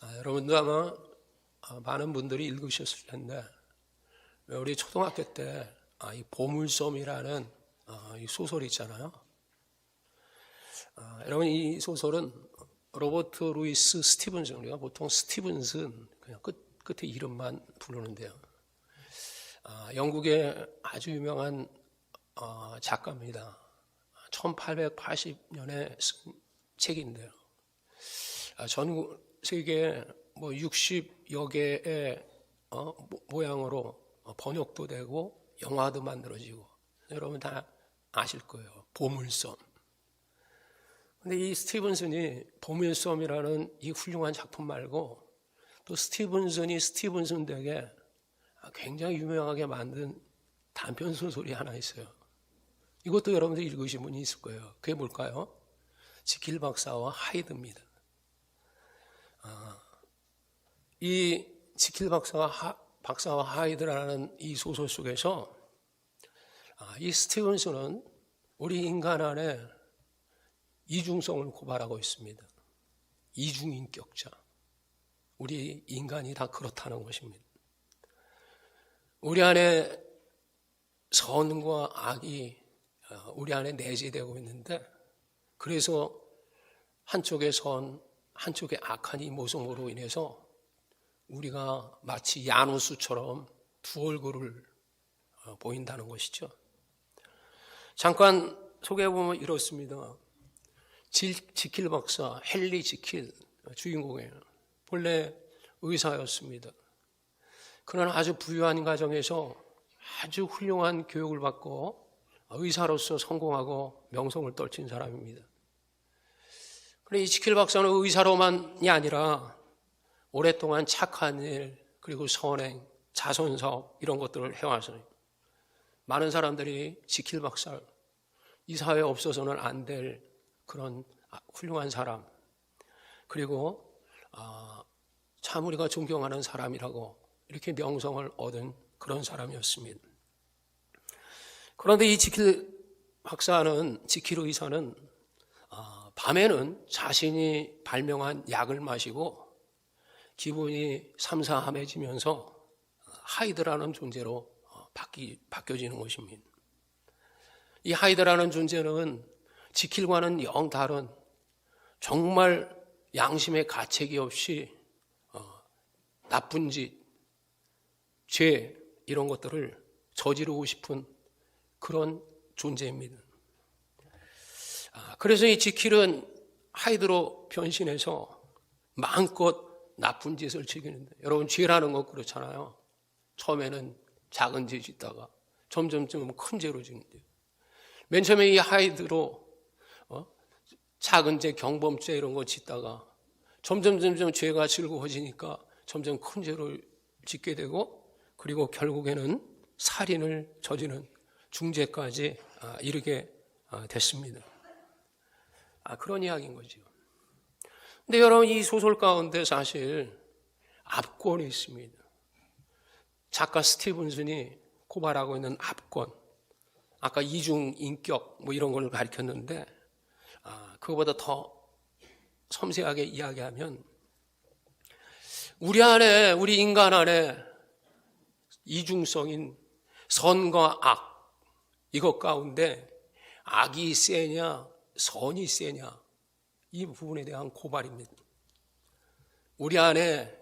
아, 여러분도 아마 아, 많은 분들이 읽으셨을 텐데 왜 우리 초등학교 때 아, 이 보물섬이라는 아, 이 소설이 있잖아요. 아, 여러분 이 소설은 로버트 루이스 스티븐슨 우리가 보통 스티븐슨 그냥 끝 끝에 이름만 부르는데요. 아, 영국의 아주 유명한 어, 작가입니다. 1880년에 쓴 책인데요. 아, 전 세계 뭐 60여 개의 어, 모- 모양으로 어, 번역도 되고 영화도 만들어지고 여러분 다 아실 거예요. 보물섬. 근데 이 스티븐슨이 보물섬이라는 이 훌륭한 작품 말고 또 스티븐슨이 스티븐슨 댁에 굉장히 유명하게 만든 단편 소설이 하나 있어요. 이것도 여러분들 읽으신 분이 있을 거예요. 그게 뭘까요? 지킬 박사와 하이드입니다. 아, 이 지킬 박사와 하, 박사와 하이드라는 이 소설 속에서 아, 이 스티븐스는 우리 인간 안에 이중성을 고발하고 있습니다. 이중인격자. 우리 인간이 다 그렇다는 것입니다. 우리 안에 선과 악이 어, 우리 안에 내재되고 있는데 그래서 한쪽에 선, 한쪽에 악한 이 모습으로 인해서 우리가 마치 야누스처럼 두 얼굴을 어, 보인다는 것이죠. 잠깐 소개해보면 이렇습니다. 질, 지킬 박사, 헨리 지킬 주인공이에요. 본래 의사였습니다. 그러나 아주 부유한 가정에서 아주 훌륭한 교육을 받고 의사로서 성공하고 명성을 떨친 사람입니다. 그런데 이 지킬 박사는 의사로만이 아니라 오랫동안 착한 일, 그리고 선행, 자선사업 이런 것들을 해와서 많은 사람들이 지킬 박사 이 사회에 없어서는 안 될 그런 훌륭한 사람 그리고 아, 참 우리가 존경하는 사람이라고 이렇게 명성을 얻은 그런 사람이었습니다. 그런데 이 지킬 박사는 지킬 의사는 아, 밤에는 자신이 발명한 약을 마시고 기분이 삼사함해지면서 하이드라는 존재로 어, 바뀌, 바뀌어지는 것입니다. 이 하이드라는 존재는 지킬과는 영 다른 정말 양심의 가책이 없이 어, 나쁜 짓, 죄 이런 것들을 저지르고 싶은 그런 존재입니다. 아, 그래서 이 지킬은 하이드로 변신해서 마음껏 나쁜 짓을 즐기는데 여러분 죄라는 것 그렇잖아요. 처음에는 작은 죄 짓다가 점점점 큰 죄로 짓는데 맨 처음에 이 하이드로 어? 작은 죄, 경범죄 이런 거 짓다가 점점 점점 죄가 즐거워지니까 점점 큰 죄를 짓게 되고 그리고 결국에는 살인을 저지른 중죄까지 아, 이르게 아, 됐습니다. 아, 그런 이야기인 거죠. 근데 여러분 이 소설 가운데 사실 압권이 있습니다. 작가 스티븐슨이 고발하고 있는 압권. 아까 이중 인격 뭐 이런 걸 가르쳤는데 아, 그거보다 더 섬세하게 이야기하면 우리 안에 우리 인간 안에 이중성인 선과 악 이것 가운데 악이 세냐 선이 세냐 이 부분에 대한 고발입니다. 우리 안에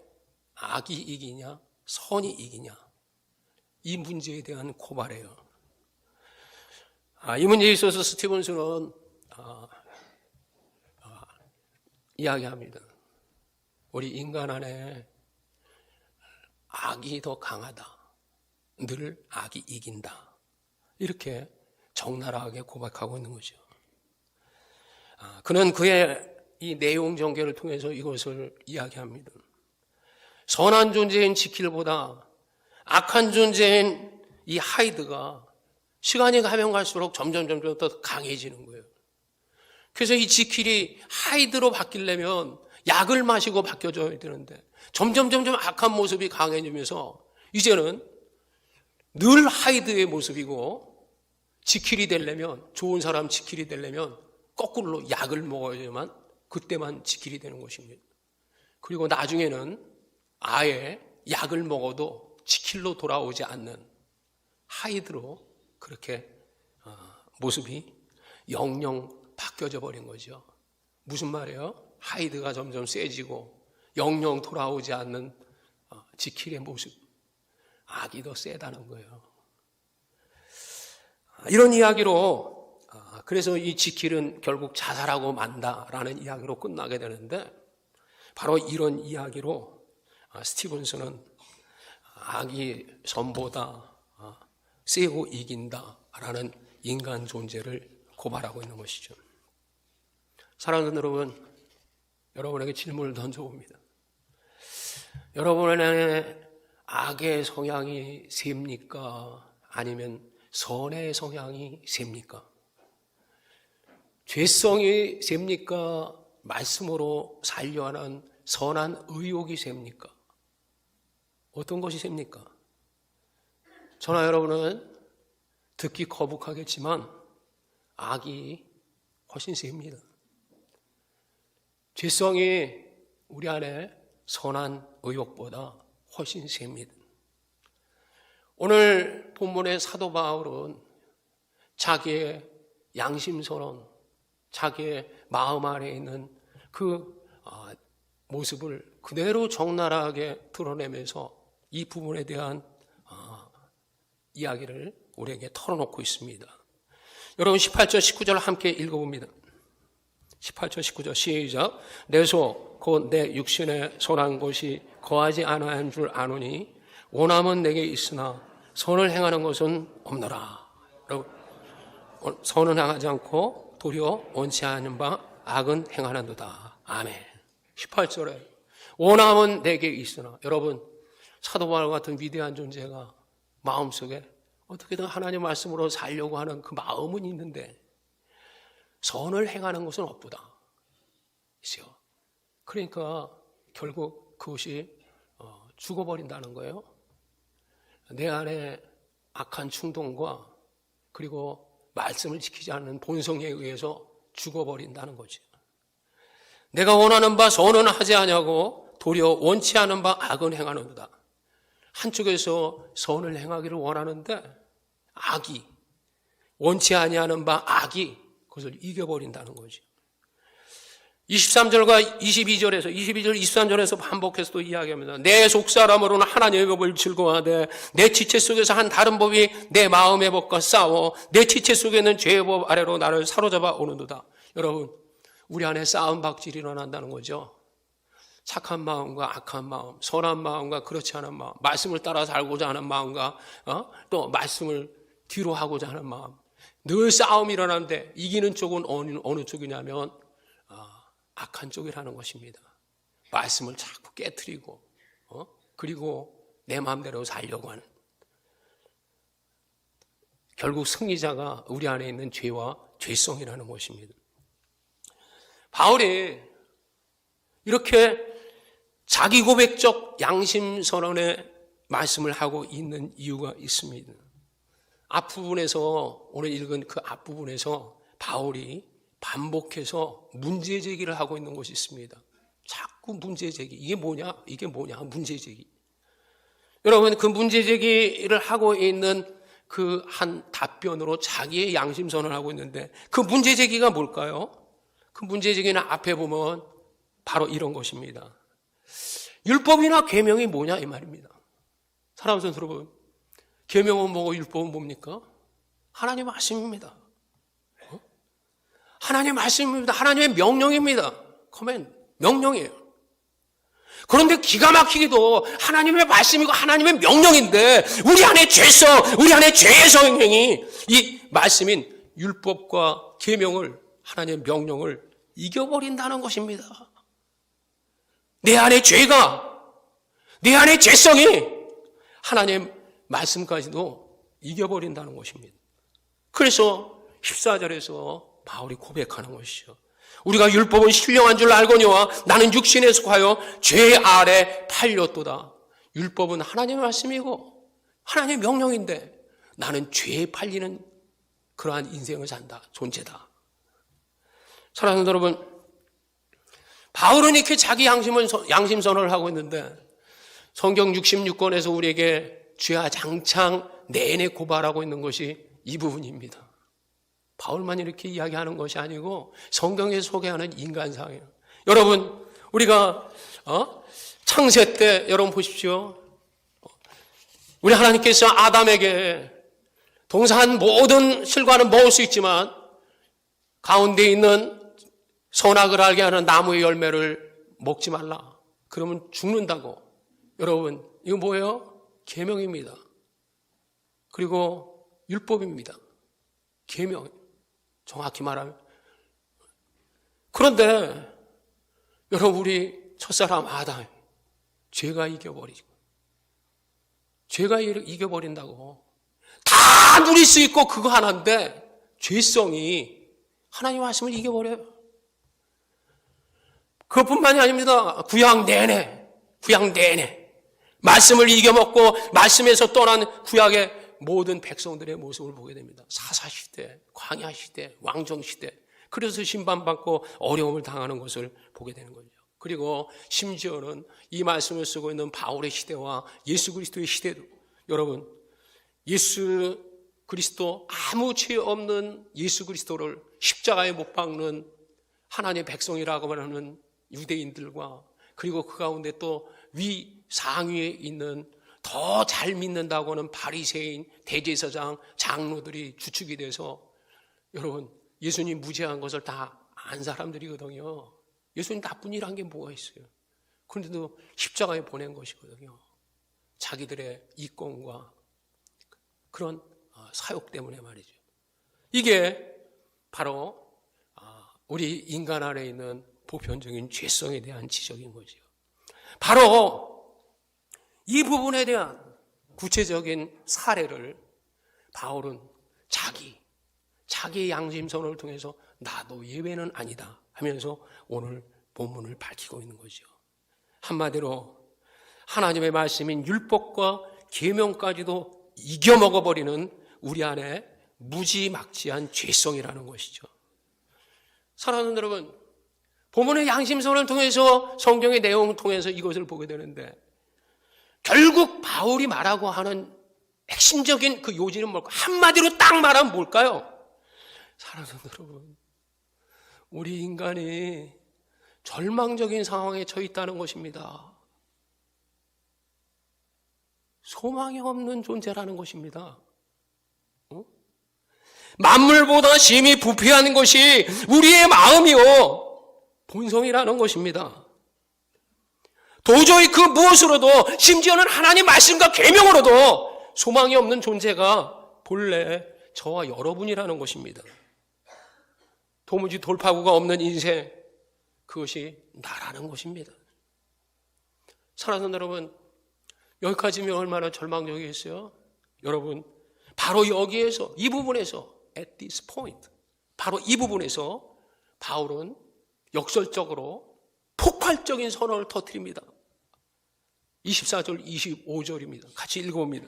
악이 이기냐 선이 이기냐 이 문제에 대한 고발이에요. 아, 이 문제에 있어서 스티븐스는 아, 아, 이야기합니다. 우리 인간 안에 악이 더 강하다. 늘 악이 이긴다. 이렇게 적나라하게 고백하고 있는 거죠. 아, 그는 그의 이 내용 전개를 통해서 이것을 이야기합니다. 선한 존재인 지킬보다 악한 존재인 이 하이드가 시간이 가면 갈수록 점점 점점 더 강해지는 거예요. 그래서 이 지킬이 하이드로 바뀌려면 약을 마시고 바뀌어져야 되는데 점점 점점 악한 모습이 강해지면서 이제는 늘 하이드의 모습이고 지킬이 되려면 좋은 사람 지킬이 되려면 거꾸로 약을 먹어야지만 그때만 지킬이 되는 것입니다. 그리고 나중에는 아예 약을 먹어도 지킬로 돌아오지 않는 하이드로 그렇게 어, 모습이 영영 바뀌어져 버린 거죠. 무슨 말이에요? 하이드가 점점 세지고 영영 돌아오지 않는 어, 지킬의 모습. 악이 더 세다는 거예요. 이런 이야기로 아, 그래서 이 지킬은 결국 자살하고 만다라는 이야기로 끝나게 되는데 바로 이런 이야기로 아, 스티븐스는 악이 선보다 아, 세고 이긴다라는 인간 존재를 고발하고 있는 것이죠. 사랑하는 여러분, 여러분에게 질문을 던져봅니다. 여러분의 악의 성향이 셉니까? 아니면 선의 성향이 셉니까? 죄성이 셉니까? 말씀으로 살려하는 선한 의욕이 셉니까? 어떤 것이 셉니까? 저나 여러분은 듣기 거북하겠지만 악이 훨씬 셉니다. 죄성이 우리 안에 선한 의욕보다 훨씬 셉니다. 오늘 본문의 사도 바울은 자기의 양심 선언, 자기의 마음 안에 있는 그 아, 모습을 그대로 적나라하게 드러내면서 이 부분에 대한 아, 이야기를 우리에게 털어놓고 있습니다. 여러분 18절 19절 함께 읽어봅니다. 18절 19절 시작 내소 곧 내 육신에 선한 것이 거하지 않아한 줄 아노니 원함은 내게 있으나 선을 행하는 것은 없노라. 선은 행하지 않고 도리어 원치 않은 바 악은 행하는도다. 아멘. 18절에 원함은 내게 있으나 여러분 사도 바울 같은 위대한 존재가 마음속에 어떻게든 하나님 말씀으로 살려고 하는 그 마음은 있는데 선을 행하는 것은 없보다. 있어요. 그러니까 결국 그것이 어, 죽어버린다는 거예요. 내 안에 악한 충동과 그리고 말씀을 지키지 않는 본성에 의해서 죽어버린다는 거죠. 내가 원하는 바 선은 하지 아니하고 도리어 원치 않은 바 악은 행하는도다. 한쪽에서 선을 행하기를 원하는데 악이 원치 아니하는 바 악이 그것을 이겨버린다는 거죠. 23절과 22절에서 22절 23절에서 반복해서 또 이야기합니다. 내 속사람으로는 하나님의 법을 즐거워하되 내 지체 속에서 한 다른 법이 내 마음의 법과 싸워 내 지체 속에 있는 죄의 법 아래로 나를 사로잡아 오는도다. 여러분 우리 안에 싸움 박질이 일어난다는 거죠. 착한 마음과 악한 마음, 선한 마음과 그렇지 않은 마음, 말씀을 따라 살고자 하는 마음과 어? 또 말씀을 뒤로 하고자 하는 마음. 늘 싸움이 일어나는데 이기는 쪽은 어느, 어느 쪽이냐면 악한 쪽이라는 것입니다. 말씀을 자꾸 깨뜨리고, 어? 그리고 내 마음대로 살려고 하는. 결국 승리자가 우리 안에 있는 죄와 죄성이라는 것입니다. 바울이 이렇게 자기 고백적 양심 선언의 말씀을 하고 있는 이유가 있습니다. 앞부분에서 오늘 읽은 그 앞부분에서 바울이 반복해서 문제 제기를 하고 있는 것이 있습니다. 자꾸 문제 제기. 이게 뭐냐? 이게 뭐냐? 문제 제기. 여러분, 그 문제 제기를 하고 있는 그 한 답변으로 자기의 양심선을 하고 있는데 그 문제 제기가 뭘까요? 그 문제 제기는 앞에 보면 바로 이런 것입니다. 율법이나 계명이 뭐냐 이 말입니다. 사람들 여러분, 계명은 뭐고 율법은 뭡니까? 하나님 말씀입니다. 하나님의 말씀입니다. 하나님의 명령입니다. 커맨, 명령이에요. 그런데 기가 막히기도 하나님의 말씀이고 하나님의 명령인데 우리 안에 죄성, 우리 안에 죄의 성행이 이 말씀인 율법과 계명을 하나님의 명령을 이겨버린다는 것입니다. 내 안에 죄가 내 안에 죄성이 하나님 말씀까지도 이겨버린다는 것입니다. 그래서 14절에서 바울이 고백하는 것이죠. 우리가 율법은 신령한 줄 알거니와 나는 육신에 속하여 죄 아래 팔렸도다. 율법은 하나님의 말씀이고 하나님의 명령인데 나는 죄에 팔리는 그러한 인생을 산다. 존재다. 사랑하는 여러분, 바울은 이렇게 자기 양심을, 양심 선언을 하고 있는데 성경 66권에서 우리에게 죄와 장창 내내 고발하고 있는 것이 이 부분입니다. 바울만 이렇게 이야기하는 것이 아니고 성경에 소개하는 인간상이에요. 여러분, 우리가 어? 창세 때 여러분 보십시오. 우리 하나님께서 아담에게 동산 모든 실과는 먹을 수 있지만 가운데 있는 선악을 알게 하는 나무의 열매를 먹지 말라. 그러면 죽는다고. 여러분, 이거 뭐예요? 계명입니다. 그리고 율법입니다. 계명. 정확히 말하면. 그런데 여러분 우리 첫사람 아담 죄가 이겨버리고 죄가 이겨버린다고 다 누릴 수 있고 그거 하나인데 죄성이 하나님 말씀을 이겨버려요. 그것뿐만이 아닙니다. 구약 내내 구약 내내 말씀을 이겨먹고 말씀에서 떠난 구약의 모든 백성들의 모습을 보게 됩니다. 사사시대, 광야시대, 왕정시대 그래서 심판받고 어려움을 당하는 것을 보게 되는 거죠. 그리고 심지어는 이 말씀을 쓰고 있는 바울의 시대와 예수 그리스도의 시대도 여러분 예수 그리스도 아무 죄 없는 예수 그리스도를 십자가에 못 박는 하나님의 백성이라고 말하는 유대인들과 그리고 그 가운데 또 위 상위에 있는 더 잘 믿는다고는 바리새인, 대제사장, 장로들이 주축이 돼서 여러분 예수님 무죄한 것을 다 안 사람들이거든요. 예수님 나쁜 일 한 게 뭐가 있어요? 그런데도 십자가에 보낸 것이거든요. 자기들의 이권과 그런 어, 사욕 때문에 말이죠. 이게 바로 아, 우리 인간 안에 있는 보편적인 죄성에 대한 지적인 거죠. 바로 이 부분에 대한 구체적인 사례를 바울은 자기, 자기의 양심선을 통해서 나도 예외는 아니다 하면서 오늘 본문을 밝히고 있는 거죠. 한마디로 하나님의 말씀인 율법과 계명까지도 이겨먹어 버리는 우리 안에 무지막지한 죄성이라는 것이죠. 사랑하는 여러분, 본문의 양심선을 통해서 성경의 내용을 통해서 이것을 보게 되는데 결국 바울이 말하고 하는 핵심적인 그 요지는 뭘까? 한마디로 딱 말하면 뭘까요? 사랑하는 여러분, 우리 인간이 절망적인 상황에 처해 있다는 것입니다. 소망이 없는 존재라는 것입니다. 어? 만물보다 심히 부패한 것이 우리의 마음이요. 본성이라는 것입니다. 도저히 그 무엇으로도 심지어는 하나님 말씀과 계명으로도 소망이 없는 존재가 본래 저와 여러분이라는 것입니다. 도무지 돌파구가 없는 인생 그것이 나라는 것입니다. 사랑하는 여러분 여기까지면 얼마나 절망적이겠어요? 여러분 바로 여기에서 이 부분에서 at this point 바로 이 부분에서 바울은 역설적으로 폭발적인 선언을 터뜨립니다. 24절, 25절입니다. 같이 읽어봅니다.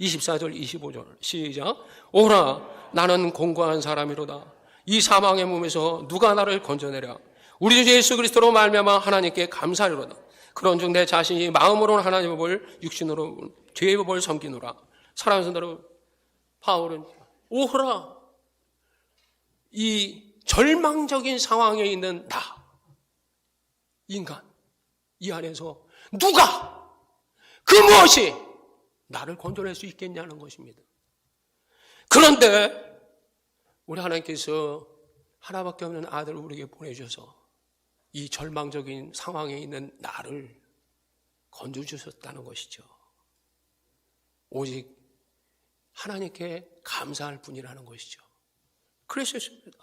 24절, 25절. 시작. 오라, 나는 공고한 사람이로다. 이 사망의 몸에서 누가 나를 건져내랴. 우리 주 예수 그리스도로 말미암아 하나님께 감사하리로다. 그런즉 내 자신이 마음으로는 하나님의 볼, 육신으로 죄의 볼 섬기노라. 사랑하는 바울은 오라, 이 절망적인 상황에 있는 나, 인간, 이 안에서 누가 그 무엇이 나를 건져낼 수 있겠냐는 것입니다. 그런데 우리 하나님께서 하나밖에 없는 아들을 우리에게 보내주셔서 이 절망적인 상황에 있는 나를 건져주셨다는 것이죠. 오직 하나님께 감사할 뿐이라는 것이죠. 그러셨습니다.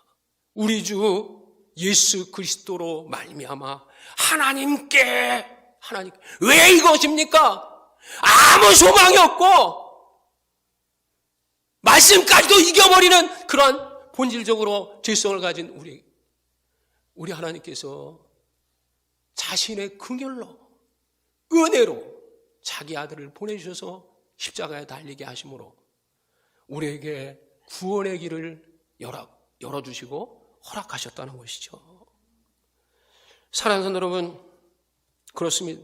우리 주 예수 그리스도로 말미암아 하나님께 하나님 왜 이것입니까? 아무 소망이 없고 말씀까지도 이겨버리는 그런 본질적으로 죄성을 가진 우리 우리 하나님께서 자신의 긍휼로 은혜로 자기 아들을 보내주셔서 십자가에 달리게 하심으로 우리에게 구원의 길을 열어, 열어주시고 허락하셨다는 것이죠. 사랑하는 여러분, 그렇습니다.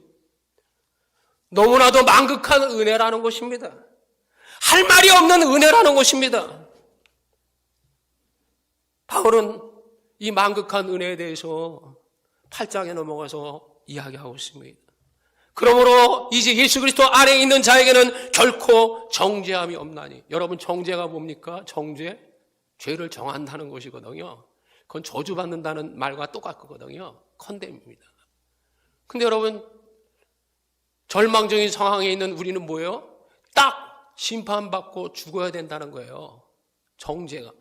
너무나도 망극한 은혜라는 것입니다. 할 말이 없는 은혜라는 것입니다. 바울은 이 망극한 은혜에 대해서 8장에 넘어가서 이야기하고 있습니다. 그러므로 이제 예수 그리스도 안에 있는 자에게는 결코 정죄함이 없나니. 여러분 정죄가 뭡니까? 정죄? 죄를 정한다는 것이거든요. 그건 저주받는다는 말과 똑같거든요. 컨뎀입니다. 근데 여러분 절망적인 상황에 있는 우리는 뭐예요? 딱 심판받고 죽어야 된다는 거예요. 정죄가.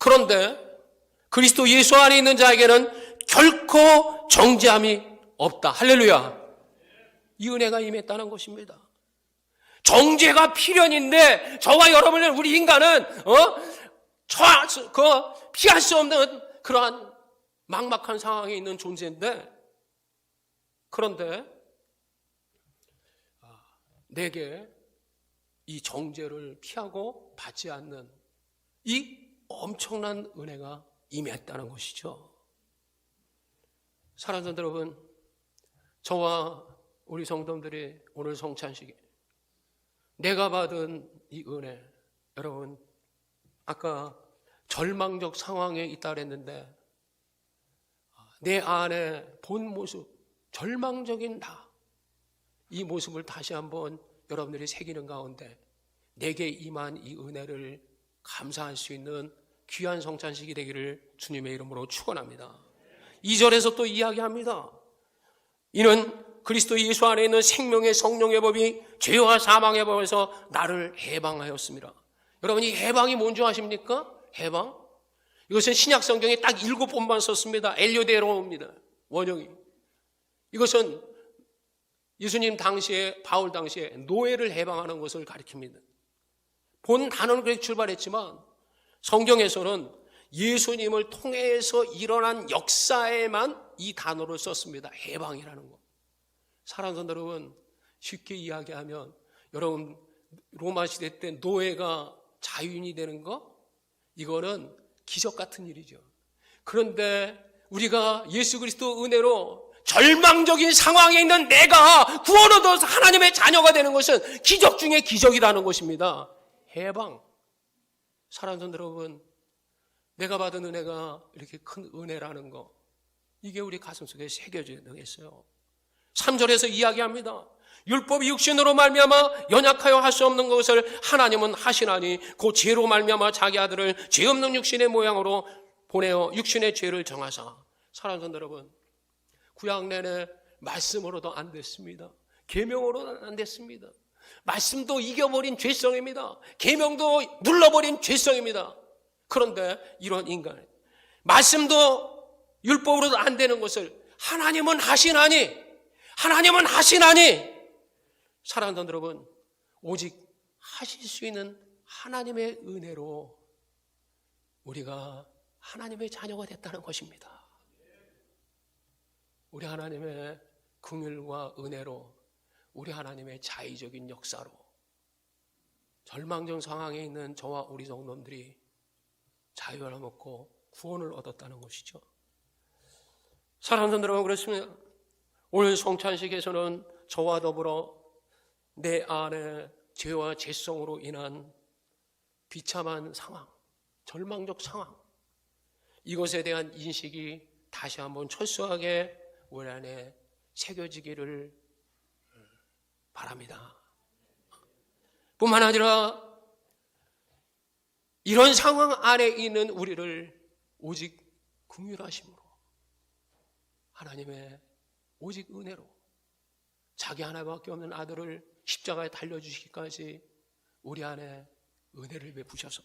그런데 그리스도 예수 안에 있는 자에게는 결코 정죄함이 없다. 할렐루야. 이 은혜가 임했다는 것입니다. 정죄가 필연인데 저와 여러분은 우리 인간은 어? 저, 그 피할 수 없는 그러한 막막한 상황에 있는 존재인데 그런데 아, 내게 이 정죄를 피하고 받지 않는 이 엄청난 은혜가 임했다는 것이죠. 사랑하는 여러분, 저와 우리 성도들이 오늘 성찬식에 내가 받은 이 은혜, 여러분, 아까 절망적 상황에 있다 그랬는데, 내 안에 본 모습, 절망적인 나, 이 모습을 다시 한번 여러분들이 새기는 가운데, 내게 임한 이 은혜를 감사할 수 있는 귀한 성찬식이 되기를 주님의 이름으로 축원합니다. 2절에서 또 이야기합니다. 이는 그리스도 예수 안에 있는 생명의 성령의 법이 죄와 사망의 법에서 나를 해방하였습니다. 여러분 이 해방이 뭔지 아십니까? 해방? 이것은 신약 성경에 딱 일곱 번만 썼습니다. 엘리오데로입니다. 원형이. 이것은 예수님 당시에 바울 당시에 노예를 해방하는 것을 가리킵니다. 본 단어는 그렇게 출발했지만 성경에서는 예수님을 통해서 일어난 역사에만 이 단어를 썼습니다. 해방이라는 거. 사랑하는 여러분, 쉽게 이야기하면 여러분 로마 시대 때 노예가 자유인이 되는 거 이거는 기적 같은 일이죠. 그런데 우리가 예수 그리스도 은혜로 절망적인 상황에 있는 내가 구원 얻어서 하나님의 자녀가 되는 것은 기적 중에 기적이라는 것입니다. 해방. 사랑하는 여러분, 내가 받은 은혜가 이렇게 큰 은혜라는 거, 이게 우리 가슴 속에 새겨져야 되겠어요. 3절에서 이야기합니다. 율법이 육신으로 말미암아 연약하여 할 수 없는 것을 하나님은 하시나니 그 죄로 말미암아 자기 아들을 죄 없는 육신의 모양으로 보내어 육신의 죄를 정하사 사랑하는 여러분 구약 내내 말씀으로도 안 됐습니다. 계명으로는 안 됐습니다. 말씀도 이겨버린 죄성입니다. 계명도 눌러버린 죄성입니다. 그런데 이런 인간 말씀도 율법으로도 안 되는 것을 하나님은 하시나니 하나님은 하시나니 사랑하는 여러분 오직 하실 수 있는 하나님의 은혜로 우리가 하나님의 자녀가 됐다는 것입니다. 우리 하나님의 긍휼과 은혜로 우리 하나님의 자의적인 역사로 절망적 상황에 있는 저와 우리 성도들이 자유를 먹고 구원을 얻었다는 것이죠. 사랑하는 여러분 그렇습니다. 오늘 성찬식에서는 저와 더불어 내 안에 죄와 죄성으로 인한 비참한 상황, 절망적 상황, 이것에 대한 인식이 다시 한번 철저하게 우리 안에 새겨지기를 바랍니다. 뿐만 아니라 이런 상황 안에 있는 우리를 오직 긍휼하심으로 하나님의 오직 은혜로 자기 하나밖에 없는 아들을 십자가에 달려 주시기까지 우리 안에 은혜를 베푸셔서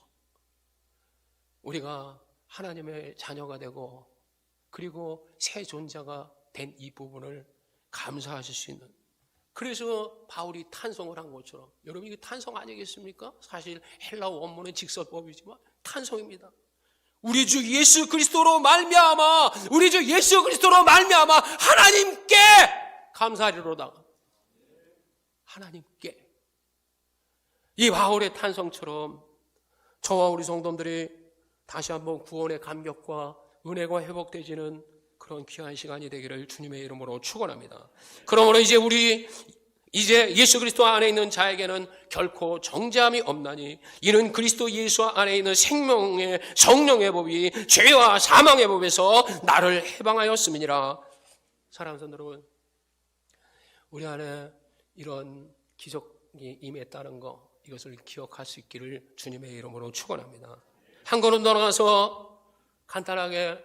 우리가 하나님의 자녀가 되고 그리고 새 존재가 된 이 부분을 감사하실 수 있는 그래서 바울이 탄성을 한 것처럼 여러분 이게 탄성 아니겠습니까? 사실 헬라어 원문은 직설법이지만 탄성입니다. 우리 주 예수 그리스도로 말미암아 우리 주 예수 그리스도로 말미암아 하나님께 감사리로다. 하나님께 이 바울의 탄성처럼 저와 우리 성도들이 다시 한번 구원의 감격과 은혜가 회복되지는 그런 귀한 시간이 되기를 주님의 이름으로 축원합니다. 그러므로 이제 우리 이제 예수 그리스도 안에 있는 자에게는 결코 정죄함이 없나니 이는 그리스도 예수 안에 있는 생명의 성령의 법이 죄와 사망의 법에서 나를 해방하였음이니라. 사랑하는 성도 여러분, 우리 안에 이런 기적이 임했다는 거 이것을 기억할 수 있기를 주님의 이름으로 축원합니다. 한 걸음 더 나가서 간단하게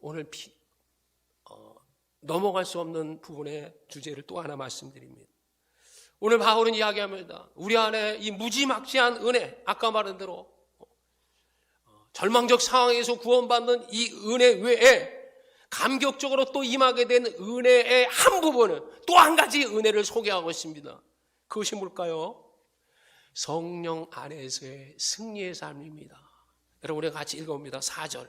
오늘 피, 어, 넘어갈 수 없는 부분의 주제를 또 하나 말씀드립니다. 오늘 바울은 이야기합니다. 우리 안에 이 무지막지한 은혜, 아까 말한 대로 어, 절망적 상황에서 구원받는 이 은혜 외에 감격적으로 또 임하게 된 은혜의 한 부분은 또 한 가지 은혜를 소개하고 있습니다. 그것이 뭘까요? 성령 안에서의 승리의 삶입니다. 여러분, 우리 같이 읽어봅니다. 4절.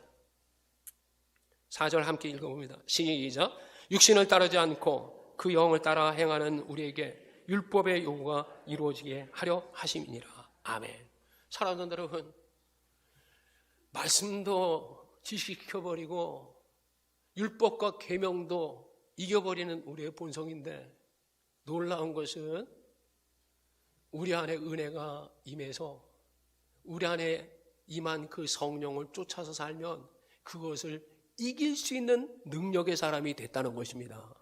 4절 함께 읽어봅니다. 시작. 육신을 따르지 않고 그 영을 따라 행하는 우리에게 율법의 요구가 이루어지게 하려 하심이니라. 아멘. 사랑하는 여러분, 말씀도 지식시켜버리고 율법과 계명도 이겨버리는 우리의 본성인데 놀라운 것은 우리 안에 은혜가 임해서 우리 안에 임한 그 성령을 쫓아서 살면 그것을 이길 수 있는 능력의 사람이 됐다는 것입니다.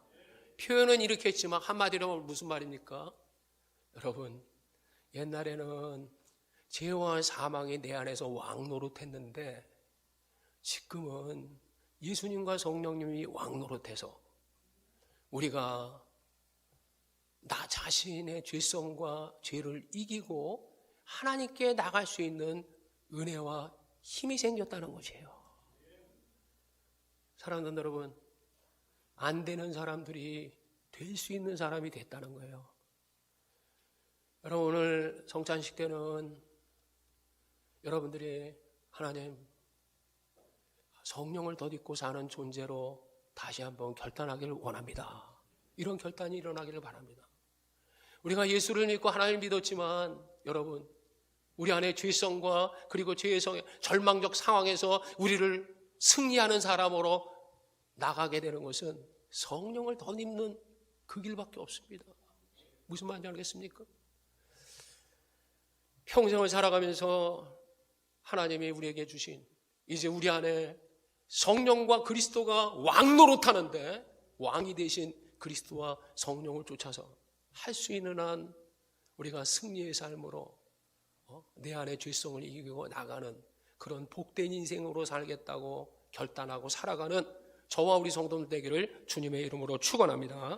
표현은 이렇게 했지만 한마디로 무슨 말입니까? 여러분, 옛날에는 죄와 사망이 내 안에서 왕노릇 했는데 지금은 예수님과 성령님이 왕노릇 해서 우리가 나 자신의 죄성과 죄를 이기고 하나님께 나갈 수 있는 은혜와 힘이 생겼다는 것이에요. 사랑하는 여러분, 안 되는 사람들이 될 수 있는 사람이 됐다는 거예요. 여러분, 오늘 성찬식 때는 여러분들이 하나님 성령을 덧입고 사는 존재로 다시 한번 결단하기를 원합니다. 이런 결단이 일어나기를 바랍니다. 우리가 예수를 믿고 하나님을 믿었지만 여러분 우리 안에 죄성과 그리고 죄의 성 절망적 상황에서 우리를 승리하는 사람으로 나가게 되는 것은 성령을 덧입는 그 길밖에 없습니다. 무슨 말인지 알겠습니까? 평생을 살아가면서 하나님이 우리에게 주신 이제 우리 안에 성령과 그리스도가 왕노릇 하는데 왕이 되신 그리스도와 성령을 쫓아서 할 수 있는 한 우리가 승리의 삶으로 어? 내 안의 죄성을 이기고 나가는 그런 복된 인생으로 살겠다고 결단하고 살아가는 저와 우리 성도들 되기를 주님의 이름으로 축원합니다.